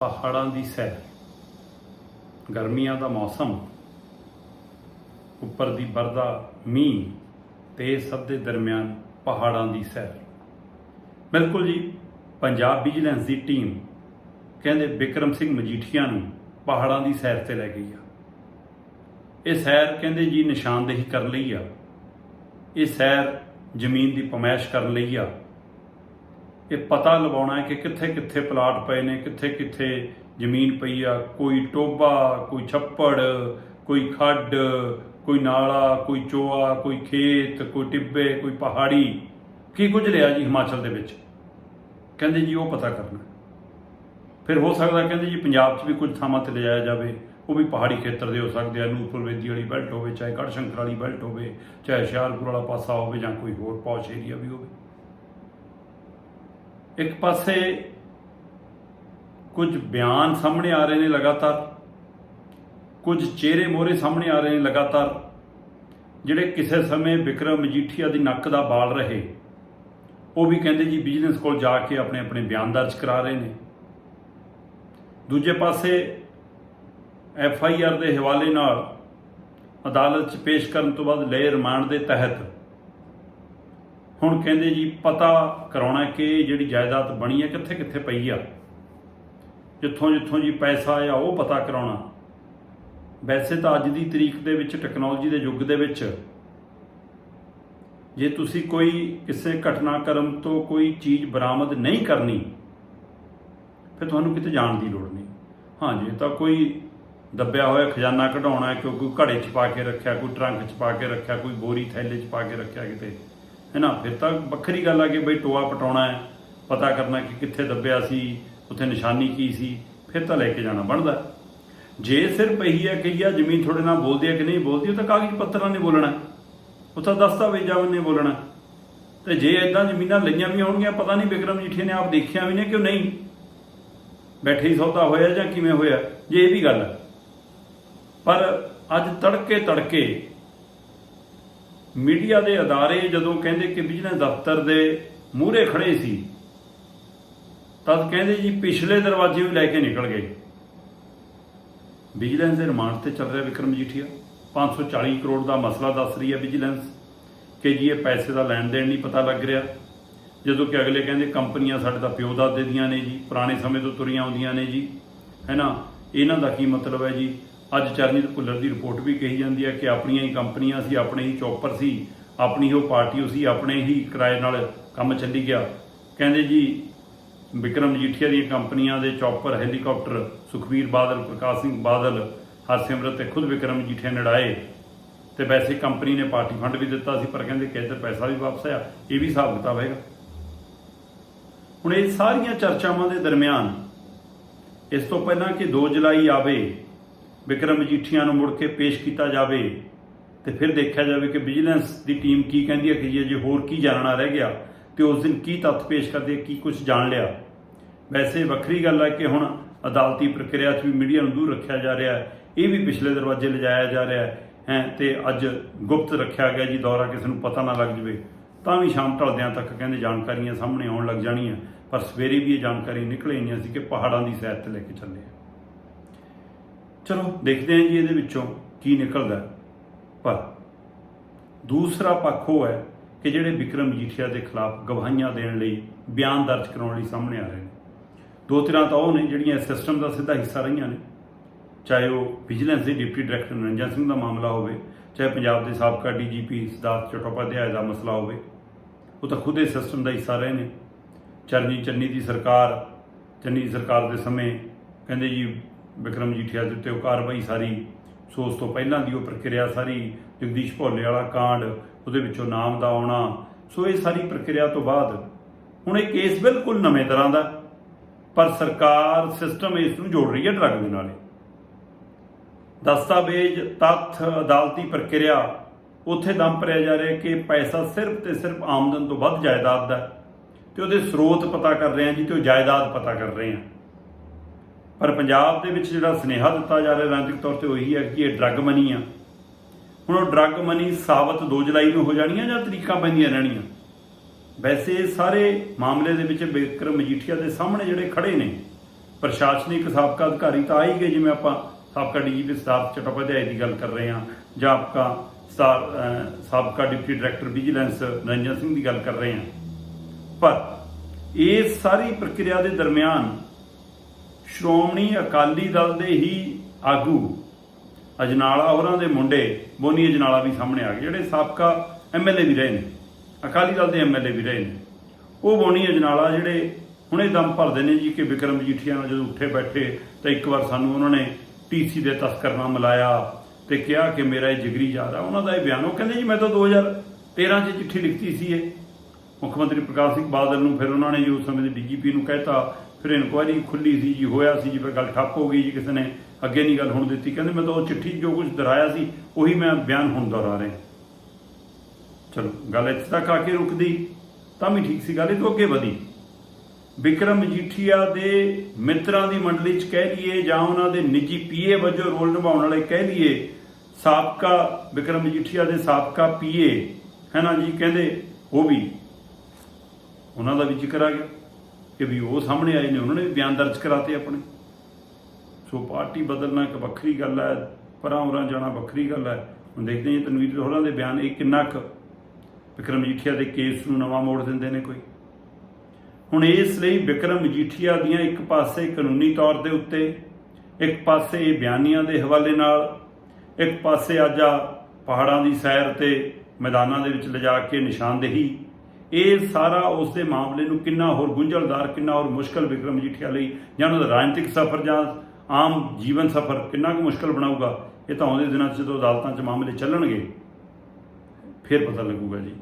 ਪਹਾੜਾਂ ਦੀ ਸੈਰ। ਗਰਮੀਆਂ ਦਾ ਮੌਸਮ। ਉੱਪਰ ਦੀ ਬਰਦਾ ਮੀਂਹ ਤੇ ਇਹ ਸਭ ਦੇ ਦਰਮਿਆਨ ਪਹਾੜਾਂ ਦੀ ਸੈਰ। ਬਿਲਕੁਲ ਜੀ, ਪੰਜਾਬ ਵਿਜੀਲੈਂਸ ਦੀ ਟੀਮ ਕਹਿੰਦੇ ਵਿਕਰਮ ਸਿੰਘ ਮਜੀਠੀਆ ਨੂੰ ਪਹਾੜਾਂ ਦੀ ਸੈਰ ਤੇ ਲੈ ਗਈ ਆ। ਇਹ ਸੈਰ ਕਹਿੰਦੇ ਜੀ ਨਿਸ਼ਾਨਦੇਹੀ ਕਰਨ ਲਈ ਆ। ਇਹ ਸੈਰ ਜ਼ਮੀਨ ਦੀ ਪਮਾਇਸ਼ ਕਰਨ ਲਈ ਆ। ਇਹ ਪਤਾ ਲਗਾਉਣਾ ਹੈ ਕਿ ਕਿੱਥੇ ਕਿੱਥੇ ਪਲਾਟ ਪਏ ਨੇ, ਕਿੱਥੇ ਕਿੱਥੇ ਜ਼ਮੀਨ ਪਈ ਆ। ਕੋਈ ਟੋਬਾ ਕੋਈ ਛੱਪੜ, ਕੋਈ ਖੱਡ, ਕੋਈ ਨਾਲਾ, ਕੋਈ ਚੋਆ, ਕੋਈ ਖੇਤ, ਕੋਈ ਟਿੱਬੇ, ਕੋਈ ਪਹਾੜੀ। ਕੀ ਕੁਝ ਰਿਹਾ ਜੀ ਹਿਮਾਚਲ ਦੇ ਵਿੱਚ? ਕਹਿੰਦੇ ਜੀ ਉਹ ਪਤਾ ਕਰਨਾ। ਫਿਰ ਹੋ ਸਕਦਾ ਕਹਿੰਦੇ ਜੀ ਪੰਜਾਬ 'ਚ ਵੀ ਕੁਝ ਥਾਵਾਂ ਤੇ ਲਿਜਾਇਆ ਜਾਵੇ। ਉਹ ਵੀ ਪਹਾੜੀ ਖੇਤਰ ਦੇ ਹੋ ਸਕਦੇ ਆ। ਨੂਰਪੁਰ ਵੇਦੀ ਵਾਲੀ ਬੈਲਟ ਹੋਵੇ, ਚਾਹੇ ਗੜਸ਼ੰਕਰ ਵਾਲੀ ਬੈਲਟ ਹੋਵੇ, ਚਾਹੇ ਹੁਸ਼ਿਆਰਪੁਰ ਵਾਲਾ ਪਾਸਾ ਹੋਵੇ ਜਾਂ ਕੋਈ ਹੋਰ ਪੌਸ਼ ਏਰੀਆ ਵੀ ਹੋਵੇ। ਇੱਕ ਪਾਸੇ ਕੁਝ ਬਿਆਨ ਸਾਹਮਣੇ ਆ ਰਹੇ ਨੇ ਲਗਾਤਾਰ, ਕੁਝ ਚਿਹਰੇ ਮੋਹਰੇ ਸਾਹਮਣੇ ਆ ਰਹੇ ਨੇ ਲਗਾਤਾਰ, ਜਿਹੜੇ ਕਿਸੇ ਸਮੇਂ ਵਿਕਰਮ ਮਜੀਠੀਆ ਦੀ ਨੱਕ ਦਾ ਬਾਲ ਰਹੇ, ਉਹ ਵੀ ਕਹਿੰਦੇ ਜੀ ਵਿਜੀਲੈਂਸ ਕੋਲ ਜਾ ਕੇ ਆਪਣੇ ਆਪਣੇ ਬਿਆਨ ਦਰਜ ਕਰਾ ਰਹੇ ਨੇ। ਦੂਜੇ ਪਾਸੇ ਐਫ ਆਈ ਆਰ ਦੇ ਹਵਾਲੇ ਨਾਲ ਅਦਾਲਤ 'ਚ ਪੇਸ਼ ਕਰਨ ਤੋਂ ਬਾਅਦ ਲਏ ਰਿਮਾਂਡ ਦੇ ਤਹਿਤ ਹੁਣ ਕਹਿੰਦੇ ਜੀ, ਪਤਾ ਕਰਾਉਣਾ ਕਿ ਜਿਹੜੀ ਜਾਇਦਾਦ ਬਣੀ ਹੈ ਕਿੱਥੇ ਕਿੱਥੇ ਪਈ ਆ? ਜਿੱਥੋਂ ਜਿੱਥੋਂ ਜੀ ਪੈਸਾ ਆ ਉਹ ਪਤਾ ਕਰਾਉਣਾ। ਵੈਸੇ ਤਾਂ ਅੱਜ ਦੀ ਤਰੀਕ ਦੇ ਵਿੱਚ, ਟੈਕਨੋਲੋਜੀ ਦੇ ਯੁੱਗ ਦੇ ਵਿੱਚ, ਜੇ ਤੁਸੀਂ ਕੋਈ ਕਿਸੇ ਘਟਨਾਕ੍ਰਮ ਤੋਂ ਕੋਈ ਚੀਜ਼ ਬਰਾਮਦ ਨਹੀਂ ਕਰਨੀ, ਫਿਰ ਤੁਹਾਨੂੰ ਕਿਤੇ ਜਾਣ ਦੀ ਲੋੜ ਨਹੀਂ। ਹਾਂ ਜੇ ਤਾਂ ਕੋਈ ਦੱਬਿਆ ਹੋਇਆ ਖਜ਼ਾਨਾ ਕਢਾਉਣਾ ਹੈ ਕਿ ਘੜੇ 'ਚ ਪਾ ਕੇ ਰੱਖਿਆ, ਕੋਈ ਟਰੰਕ 'ਚ ਪਾ ਕੇ ਰੱਖਿਆ, ਕੋਈ ਬੋਰੀ ਥੈਲੇ 'ਚ ਪਾ ਕੇ ਰੱਖਿਆ ਕਿਤੇ। ਹੈ ਨਾ? ਫਿਰ ਤਾਂ ਵੱਖਰੀ ਗੱਲ ਆ ਕਿ ਬਈ ਟੋਆ ਪਟਾਉਣਾ ਹੈ, ਪਤਾ ਕਰਨਾ ਕਿ ਕਿੱਥੇ ਦੱਬਿਆ ਸੀ, ਉੱਥੇ ਨਿਸ਼ਾਨੀ ਕੀ ਸੀ, ਫਿਰ ਤਾਂ ਲੈ ਕੇ ਜਾਣਾ ਬਣਦਾ। ਜੇ ਸਿਰਫ ਇਹੀ ਹੈ ਕਿ ਆ ਜ਼ਮੀਨ ਤੁਹਾਡੇ ਨਾਲ ਬੋਲਦੀ ਹੈ ਕਿ ਨਹੀਂ ਬੋਲਦੀ, ਉਹ ਤਾਂ ਕਾਗਜ਼ ਪੱਤਰਾਂ ਨੇ ਬੋਲਣਾ। ਉਹ ਤਾਂ ਦਸਤਾਵੇਜ਼ਾਂ ਨੇ ਬੋਲਣਾ। ਤੇ ਜੇ ਇਦਾਂ ਜ਼ਮੀਨਾਂ ਲਈਆਂ ਵੀ ਹੋਣਗੀਆਂ, ਪਤਾ ਨਹੀਂ ਵਿਕਰਮ ਜੀਠੇ ਨੇ ਆਪ ਦੇਖਿਆ ਵੀ ਨੇ ਕਿ ਨਹੀਂ। ਬੈਠੇ ਹੀ ਸੌਦਾ ਹੋਇਆ ਜਾਂ ਕਿਵੇਂ ਹੋਇਆ, ਜੇ ਇਹ ਵੀ ਗੱਲ ਪਰ ਅੱਜ ਤੜਕੇ ਤੜਕੇ ਮੀਡੀਆ ਦੇ ਅਦਾਰੇ ਜਦੋਂ ਕਹਿੰਦੇ ਕਿ ਵਿਜੀਲੈਂਸ ਦਫ਼ਤਰ ਦੇ ਮੂਹਰੇ ਖੜੇ ਸੀ, ਤਦ ਕਹਿੰਦੇ ਜੀ ਪਿਛਲੇ ਦਰਵਾਜ਼ੇ ਵੀ ਲੈ ਕੇ ਨਿਕਲ ਗਏ। ਵਿਜੀਲੈਂਸ ਦੇ ਰਿਮਾਂਡ ਤੇ ਚੱਲ ਰਿਹਾ ਵਿਕਰਮ ਜੀਠੀਆ। 540 ਕਰੋੜ ਦਾ ਮਸਲਾ ਦੱਸ ਰਹੀ ਹੈ ਵਿਜੀਲੈਂਸ ਕਿ ਜੀ ਇਹ ਪੈਸੇ ਦਾ ਲੈਣ ਦੇਣ ਨਹੀਂ ਪਤਾ ਲੱਗ ਰਿਹਾ। ਜਦੋਂ ਕਿ ਅਗਲੇ ਕਹਿੰਦੇ ਕੰਪਨੀਆਂ ਸਾਡੇ ਦਾ ਪਿਓ ਦਾਦੇ ਦੀਆਂ ਨੇ ਜੀ, ਪੁਰਾਣੇ ਸਮੇਂ ਤੋਂ ਤੁਰੀਆਂ ਆਉਂਦੀਆਂ ਨੇ ਜੀ। ਹੈ ਨਾ? ਇਹਨਾਂ ਦਾ ਕੀ ਮਤਲਬ ਹੈ ਜੀ? ਅੱਜ ਚਰਨਜੀਤ ਭੁੱਲਰ ਦੀ ਰਿਪੋਰਟ ਵੀ ਕਹੀ ਜਾਂਦੀ ਹੈ ਕਿ ਆਪਣੀਆਂ ਹੀ ਕੰਪਨੀਆਂ ਸੀ, ਆਪਣੇ ਹੀ ਚੌਪਰ ਸੀ, ਆਪਣੀ ਉਹ ਪਾਰਟੀ ਸੀ, ਆਪਣੇ ਹੀ ਕਿਰਾਏ ਨਾਲ ਕੰਮ ਚੱਲੀ ਗਿਆ। ਕਹਿੰਦੇ ਜੀ, ਵਿਕਰਮ ਮਜੀਠੀਆ ਦੀਆਂ ਕੰਪਨੀਆਂ ਦੇ ਚੌਪਰ, ਹੈਲੀਕਾਪਟਰ, ਸੁਖਵੀਰ ਬਾਦਲ, ਪ੍ਰਕਾਸ਼ ਸਿੰਘ ਬਾਦਲ, ਹਰਸਿਮਰਤ ਤੇ ਖੁਦ ਵਿਕਰਮ ਮਜੀਠੀਆ ਨੜਾਏ ਉਡਾਏ। ਤੇ ਵੈਸੇ ਕੰਪਨੀ ਨੇ ਪਾਰਟੀ ਫੰਡ ਵੀ ਦਿੱਤਾ ਸੀ, ਪਰ ਕਹਿੰਦੇ ਕਿ ਪੈਸਾ ਵੀ ਵਾਪਸ ਆਇਆ। ਇਹ ਵੀ ਹਿਸਾਬ ਕਿਤਾਬ ਹੈਗਾ। ਹੁਣ ਇਹ ਸਾਰੀਆਂ ਚਰਚਾਵਾਂ ਦੇ ਦਰਮਿਆਨ, ਇਸ ਤੋਂ ਪਹਿਲਾਂ ਕਿ 2 ਜੁਲਾਈ ਆਵੇ ਵਿਕਰਮ ਮਜੀਠੀਆ ਨੂੰ ਮੁੜ ਕੇ ਪੇਸ਼ ਕੀਤਾ ਜਾਵੇ ਤੇ ਫਿਰ ਦੇਖਿਆ ਜਾਵੇ ਕਿ ਵਿਜੀਲੈਂਸ ਦੀ ਟੀਮ ਕੀ ਕਹਿੰਦੀ ਹੈ ਕਿ ਜੀ ਅਜੇ ਹੋਰ ਕੀ ਜਾਣਨਾ ਰਹਿ ਗਿਆ ਤੇ ਉਸ ਦਿਨ ਕੀ ਤੱਥ ਪੇਸ਼ ਕਰਦੇ, ਕੀ ਕੁਝ ਜਾਣ ਲਿਆ। ਵੈਸੇ ਵੱਖਰੀ ਗੱਲ ਹੈ ਕਿ ਹੁਣ ਅਦਾਲਤੀ ਪ੍ਰਕਿਰਿਆ 'ਚ ਵੀ ਮੀਡੀਆ ਨੂੰ ਦੂਰ ਰੱਖਿਆ ਜਾ ਰਿਹਾ ਹੈ, ਇਹ ਵੀ ਪਿਛਲੇ ਦਰਵਾਜ਼ੇ ਲਿਜਾਇਆ ਜਾ ਰਿਹਾ ਹੈ, ਹੈਂ, ਤੇ ਅੱਜ ਗੁਪਤ ਰੱਖਿਆ ਗਿਆ ਜੀ ਦੌਰਾ ਕਿਸੇ ਨੂੰ ਪਤਾ ਨਾ ਲੱਗ ਜਵੇ, ਤਾਂ ਵੀ ਸ਼ਾਮ ਢਲਦਿਆਂ ਤੱਕ ਕਹਿੰਦੇ ਜਾਣਕਾਰੀਆਂ ਸਾਹਮਣੇ ਆਉਣ ਲੱਗ ਜਾਣੀਆਂ, ਪਰ ਸਵੇਰੇ ਵੀ ਇਹ ਜਾਣਕਾਰੀ ਨਿਕਲ ਆਈਆਂ ਸੀ ਕਿ ਪਹਾੜਾਂ ਦੀ ਸੈਰ ਤੇ ਲੈ ਕੇ ਚੱਲੇ ਚਲੋ ਦੇਖਦੇ ਹਾਂ ਜੀ ਇਹਦੇ ਵਿੱਚੋਂ ਕੀ ਨਿਕਲਦਾ ਪਰ ਦੂਸਰਾ ਪੱਖ ਉਹ ਹੈ ਕਿ ਜਿਹੜੇ ਵਿਕਰਮ ਜੀਠੀਆ ਦੇ ਖਿਲਾਫ ਗਵਾਹੀਆਂ ਦੇਣ ਲਈ ਬਿਆਨ ਦਰਜ ਕਰਾਉਣ ਲਈ ਸਾਹਮਣੇ ਆ ਰਹੇ ਨੇ। ਦੋ ਤਰ੍ਹਾਂ ਤਾਂ ਉਹ ਨੇ ਜਿਹੜੀਆਂ ਇਸ ਸਿਸਟਮ ਦਾ ਸਿੱਧਾ ਹਿੱਸਾ ਰਹੀਆਂ ਨੇ। ਚਾਹੇ ਉਹ ਵਿਜੀਲੈਂਸ ਦੇ ਡਿਪਟੀ ਡਾਇਰੈਕਟਰ ਨਰਿੰਜਨ ਸਿੰਘ ਦਾ ਮਾਮਲਾ ਹੋਵੇ, ਚਾਹੇ ਪੰਜਾਬ ਦੇ ਸਾਬਕਾ ਡੀਜੀਪੀ ਸਿਧਾਰਥ ਚਟੋਪਾਧਿਆਏ ਦਾ ਮਸਲਾ ਹੋਵੇ, ਉਹ ਤਾਂ ਖੁਦ ਇਸ ਸਿਸਟਮ ਦਾ ਹਿੱਸਾ ਰਹੇ ਨੇ। ਚਰਨੀ ਚੰਨੀ ਦੀ ਸਰਕਾਰ, ਚੰਨੀ ਦੀ ਸਰਕਾਰ ਦੇ ਸਮੇਂ ਕਹਿੰਦੇ ਜੀ ਵਿਕਰਮ ਜੀਠੀਆ ਦੇ ਉੱਤੇ ਉਹ ਕਾਰਵਾਈ ਸਾਰੀ ਸੋ ਉਸ ਤੋਂ ਪਹਿਲਾਂ ਦੀ ਉਹ ਪ੍ਰਕਿਰਿਆ ਸਾਰੀ, ਜਗਦੀਸ਼ ਭੋਲੇ ਵਾਲਾ ਕਾਂਡ, ਉਹਦੇ ਵਿੱਚੋਂ ਨਾਮ ਦਾ ਆਉਣਾ, ਸੋ ਇਹ ਸਾਰੀ ਪ੍ਰਕਿਰਿਆ ਤੋਂ ਬਾਅਦ ਹੁਣ ਇਹ ਕੇਸ ਬਿਲਕੁਲ ਨਵੇਂ ਤਰ੍ਹਾਂ ਦਾ, ਪਰ ਸਰਕਾਰ ਸਿਸਟਮ ਇਸ ਨੂੰ ਜੋੜ ਰਹੀ ਹੈ ਡਰੱਗ ਦੇ ਨਾਲ ਦਸਤਾਵੇਜ਼, ਤੱਥ, ਅਦਾਲਤੀ ਪ੍ਰਕਿਰਿਆ, ਉੱਥੇ ਦਮ ਭਰਿਆ ਜਾ ਰਿਹਾ ਕਿ ਪੈਸਾ ਸਿਰਫ ਤੇ ਸਿਰਫ ਆਮਦਨ ਤੋਂ ਵੱਧ ਜਾਇਦਾਦ ਦਾ ਹੈ ਤੇ ਉਹਦੇ ਸਰੋਤ ਪਤਾ ਕਰ ਰਹੇ ਹਾਂ ਜੀ ਤੇ ਉਹ ਜਾਇਦਾਦ ਪਤਾ ਕਰ ਰਹੇ ਹਾਂ। ਪਰ ਪੰਜਾਬ ਦੇ ਵਿੱਚ ਜਿਹੜਾ ਸਨੇਹਾ ਦਿੱਤਾ ਜਾ ਰਿਹਾ ਰਾਜਨੀਤਿਕ ਤੌਰ ਤੇ ਉਹੀ ਹੈ ਕਿ ਇਹ ਡਰੱਗ ਮਨੀ ਆ। ਹੁਣ ਉਹ ਡਰੱਗ ਮਨੀ ਸਾਬਤ 2 ਜੁਲਾਈ ਨੂੰ ਹੋ ਜਾਣੀਆਂ ਜਾਂ ਤਰੀਕਾਂ ਪੈਂਦੀਆਂ ਰਹਿਣੀਆਂ? ਵੈਸੇ ਇਹ ਸਾਰੇ ਮਾਮਲੇ ਦੇ ਵਿੱਚ ਵਿਕਰਮ ਮਜੀਠੀਆ ਦੇ ਸਾਹਮਣੇ ਜਿਹੜੇ ਖੜੇ ਨੇ, ਪ੍ਰਸ਼ਾਸਨਿਕ ਸਾਬਕਾ ਅਧਿਕਾਰੀ ਤਾਂ ਆ ਹੀ ਗਏ ਜਿਵੇਂ ਆਪਾਂ ਸਾਬਕਾ ਡੀਜੀਪੀ ਸਿਧਾਰਥ ਚਟੋਪਾਧਿਆਏ ਦੀ ਗੱਲ ਕਰ ਰਹੇ ਹਾਂ, ਜਾਂ ਆਪਕਾ ਸਾਬਕਾ deputy director vigilance Ranjan Singh ਦੀ ਗੱਲ ਕਰ ਰਹੇ ਹਾਂ। ਪਰ ਇਸ ਸਾਰੀ ਪ੍ਰਕਿਰਿਆ ਦੇ ਦਰਮਿਆਨ ਸ਼੍ਰੋਮਣੀ ਅਕਾਲੀ ਦਲ ਦੇ ਹੀ ਆਗੂ ਅਜਨਾਲਾ ਹੋਰਾਂ ਦੇ ਮੁੰਡੇ, ਬੋਨੀ ਅਜਨਾਲਾ ਵੀ ਸਾਹਮਣੇ ਆ ਗਏ, ਜਿਹੜੇ ਸਾਬਕਾ ਐਮਐਲਏ ਵੀ ਰਹੇ ਨੇ, ਅਕਾਲੀ ਦਲ ਦੇ ਐਮਐਲਏ ਵੀ ਰਹੇ ਨੇ। ਉਹ ਬੋਨੀ ਅਜਨਾਲਾ ਜਿਹੜੇ ਹੁਣੇ ਦਮ ਭਰਦੇ ਨੇ ਜੀ ਕਿ ਵਿਕਰਮ ਮਜੀਠੀਆ ਨਾਲ ਜਦੋਂ ਉੱਠੇ ਬੈਠੇ ਤਾਂ ਇੱਕ ਵਾਰ ਸਾਨੂੰ ਉਹਨਾਂ ਨੇ ਟੀਸੀ ਦੇ ਤਸਕਰ ਨਾਲ ਮਿਲਾਇਆ ਤੇ ਕਿਹਾ ਕਿ ਮੇਰਾ ਇਹ ਜਿਗਰੀ ਯਾਦ ਆ। ਉਹਨਾਂ ਦਾ ਇਹ ਬਿਆਨ, ਉਹ ਕਹਿੰਦੇ ਜੀ, ਮੈਂ ਤਾਂ 2013 'ਚ ਚਿੱਠੀ ਲਿਖਤੀ ਸੀ ਇਹ। ਮੁੱਖ ਮੰਤਰੀ ਪ੍ਰਕਾਸ਼ ਸਿੰਘ ਬਾਦਲ ਨੂੰ ਫਿਰ ਉਹਨਾਂ ਨੇ ਜੀ ਉਸ ਸਮੇਂ ਦੇ ਡੀਜੀਪੀ ਨੂੰ ਕਹਿਤਾ ਫਿਰ ਇਨਕੁਆਇਰੀ ਖੁੱਲੀ ਸੀ ਜੀ, ਹੋਇਆ ਸੀ ਜੀ, ਫਿਰ ਗੱਲ ਠੱਪ ਹੋ ਗਈ ਜੀ, ਕਿਸੇ ਨੇ ਅੱਗੇ ਨਹੀਂ ਗੱਲ ਹੁਣ ਦਿੱਤੀ। ਕਹਿੰਦੇ ਮੈਂ ਤਾਂ ਉਹ ਚਿੱਠੀ 'ਚ ਜੋ ਕੁਝ ਦਰਾਇਆ ਸੀ, ਉਹੀ ਮੈਂ ਬਿਆਨ ਹੁਣ ਦੁਹਰਾ ਰਿਹਾ। ਚਲੋ, ਗੱਲ ਇੱਥੇ ਤੱਕ ਆ ਕੇ ਰੁਕਦੀ, ਤਾਂ ਵੀ ਠੀਕ ਸੀ ਗੱਲ, ਇਹ ਤੋਂ ਅੱਗੇ ਵਧੀ। ਵਿਕਰਮ ਮਜੀਠੀਆ ਦੇ ਮਿੱਤਰਾਂ ਦੀ ਮੰਡਲੀ 'ਚ ਕਹਿ ਲਈਏ ਜਾਂ ਉਹਨਾਂ ਦੇ ਨਿੱਜੀ ਪੀਏ ਵਜੋਂ ਰੋਲ ਨਿਭਾਉਣ ਵਾਲੇ ਕਹਿ ਲਈਏ, ਸਾਬਕਾ ਵਿਕਰਮ ਮਜੀਠੀਆ ਦੇ ਸਾਬਕਾ ਪੀਏ, ਹੈ ਨਾ ਜੀ? ਕਹਿੰਦੇ ਉਹ ਵੀ, ਉਹਨਾਂ ਦਾ ਵੀ ਜ਼ਿਕਰ ਆ ਗਿਆ। ਕਿ ਵੀ ਉਹ ਸਾਹਮਣੇ ਆਏ ਨੇ, ਉਹਨਾਂ ਨੇ ਵੀ ਬਿਆਨ ਦਰਜ ਕਰਾਤੇ ਆਪਣੇ। ਸੋ ਪਾਰਟੀ ਬਦਲਣਾ ਇੱਕ ਵੱਖਰੀ ਗੱਲ ਹੈ, ਪਰਾਂ ਉਰਾਂ ਜਾਣਾ ਵੱਖਰੀ ਗੱਲ ਹੈ। ਹੁਣ ਦੇਖਦੇ ਹਾਂ ਤਨਵੀਰ ਹੋਰਾਂ ਦੇ ਬਿਆਨ, ਇਹ ਕਿੰਨਾ ਕੁ ਵਿਕਰਮ ਮਜੀਠੀਆ ਦੇ ਕੇਸ ਨੂੰ ਨਵਾਂ ਮੋੜ ਦਿੰਦੇ ਨੇ ਕੋਈ। ਹੁਣ ਇਸ ਲਈ ਵਿਕਰਮ ਮਜੀਠੀਆ ਦੀਆਂ ਇੱਕ ਪਾਸੇ ਕਾਨੂੰਨੀ ਤੌਰ ਦੇ ਉੱਤੇ, ਇੱਕ ਪਾਸੇ ਇਹ ਬਿਆਨੀਆਂ ਦੇ ਹਵਾਲੇ ਨਾਲ, ਇੱਕ ਪਾਸੇ ਅੱਜ ਆ ਪਹਾੜਾਂ ਦੀ ਸੈਰ ਤੇ ਮੈਦਾਨਾਂ ਦੇ ਵਿੱਚ ਲਿਜਾ ਕੇ ਨਿਸ਼ਾਨਦੇਹੀ ਇਹ ਸਾਰਾ ਉਸ ਦੇ ਮਾਮਲੇ ਨੂੰ ਕਿੰਨਾ ਹੋਰ ਗੁੰਝਲਦਾਰ, ਕਿੰਨਾ ਹੋਰ ਮੁਸ਼ਕਲ ਵਿਕਰਮ ਮਜੀਠੀਆ ਲਈ, ਜਾਂ ਉਹਨਾਂ ਦਾ ਰਾਜਨੀਤਿਕ ਸਫ਼ਰ ਜਾਂ ਆਮ ਜੀਵਨ ਸਫ਼ਰ ਕਿੰਨਾ ਕੁ ਮੁਸ਼ਕਲ ਬਣਾਊਗਾ, ਇਹ ਤਾਂ ਆਉਂਦੇ ਦਿਨਾਂ 'ਚ ਜਦੋਂ ਅਦਾਲਤਾਂ 'ਚ ਮਾਮਲੇ ਚੱਲਣਗੇ, ਫਿਰ ਪਤਾ ਲੱਗੂਗਾ ਜੀ।